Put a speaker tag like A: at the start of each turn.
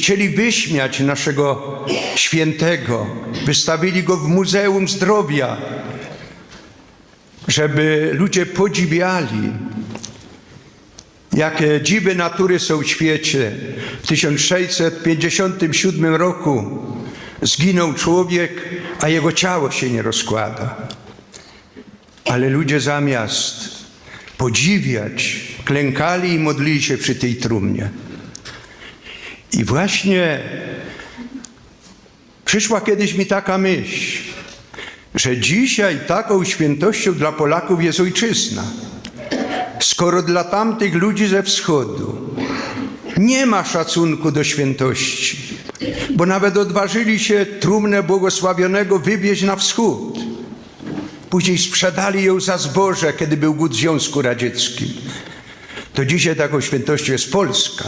A: chcieli wyśmiać naszego świętego. Wystawili go w Muzeum Zdrowia, żeby ludzie podziwiali, jakie dziwy natury są w świecie. W 1657 roku zginął człowiek, a jego ciało się nie rozkłada. Ale ludzie zamiast podziwiać, klękali i modlili się przy tej trumnie. I właśnie przyszła kiedyś mi taka myśl, że dzisiaj taką świętością dla Polaków jest ojczyzna. Skoro dla tamtych ludzi ze wschodu nie ma szacunku do świętości, bo nawet odważyli się trumnę błogosławionego wywieźć na wschód. Później sprzedali ją za zboże, kiedy był głód w Związku Radzieckim. To dzisiaj taką świętością jest Polska.